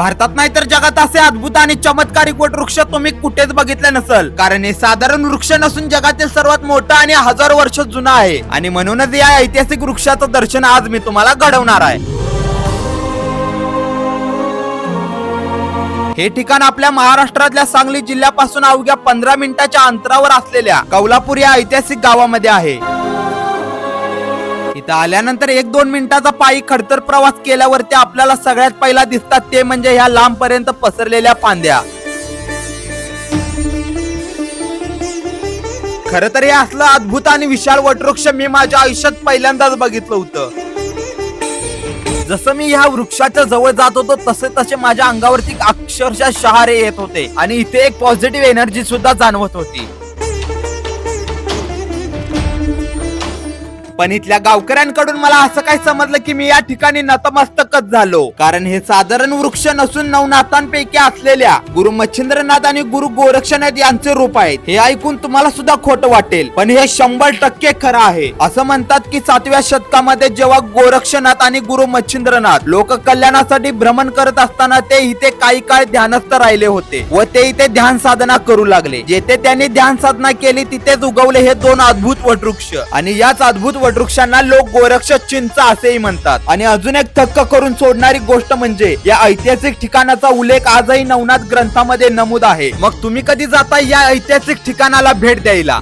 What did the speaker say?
भारतात नाही तर जगात असे अद्भुत आणि चमत्कारिक वटवृक्ष तुम्ही कुठेच बघितले नसल. कारण हे साधारण वृक्ष नसून जगातील सर्वात मोठा आणि हजारो वर्ष जुना आहे. आणि म्हणूनच या ऐतिहासिक वृक्षाचं दर्शन आज मी तुम्हाला घडवणार आहे. हे ठिकाण आपल्या महाराष्ट्रातल्या सांगली जिल्ह्यापासून अवघ्या पंधरा मिनिटाच्या अंतरावर असलेल्या कौलापूर या ऐतिहासिक गावामध्ये आहे. आल्यानंतर एक दोन मिनिटाचा पायी खडतर प्रवास केल्यावरती आपल्याला सगळ्यात पहिला दिसतात ते म्हणजे ह्या लांब पर्यंत पसरलेल्या फांद्या. खर तर हे असलं अद्भुत आणि विशाल वटवृक्ष मी माझ्या आयुष्यात पहिल्यांदाच बघितलं होतं. जसं मी ह्या वृक्षाच्या जवळ जात होतो तसे तसे माझ्या अंगावरती अक्षरशः शहारे येत होते आणि इथे एक पॉझिटिव्ह एनर्जी सुद्धा जाणवत होती. पण इथल्या गावकऱ्यांकडून मला असं काय समजलं की मी या ठिकाणी नतमस्तकच झालो. कारण हे साधारण वृक्ष नसून नवनाथांपैकी असलेल्या गुरु मच्छिंद्रनाथ आणि गुरु गोरक्षनाथ यांचे रूप आहेत हे ऐकून तुम्हाला सुद्धा खोट वाटेल. पण हे शंभर टक्के खरं आहे. असं म्हणतात की सातव्या शतकामध्ये जेव्हा गोरक्षनाथ आणि गुरु मच्छिंद्रनाथ लोक कल्याणासाठी भ्रमण करत असताना ते इथे काही काळ ध्यानस्थ राहिले होते व ते इथे ध्यान साधना करू लागले. जेथे त्यांनी ध्यान साधना केली तिथेच उगवले हे दोन अद्भुत वटवृक्ष. आणि याच अद्भुत वटवृक्षांना लोक गोरक्ष चिंच असेही म्हणतात. आणि अजून एक थक्क करून सोडणारी गोष्ट म्हणजे या ऐतिहासिक ठिकाणाचा उल्लेख आजही नवनाथ ग्रंथामध्ये नमूद आहे. मग तुम्ही कधी जाता या ऐतिहासिक ठिकाणाला भेट द्यायला?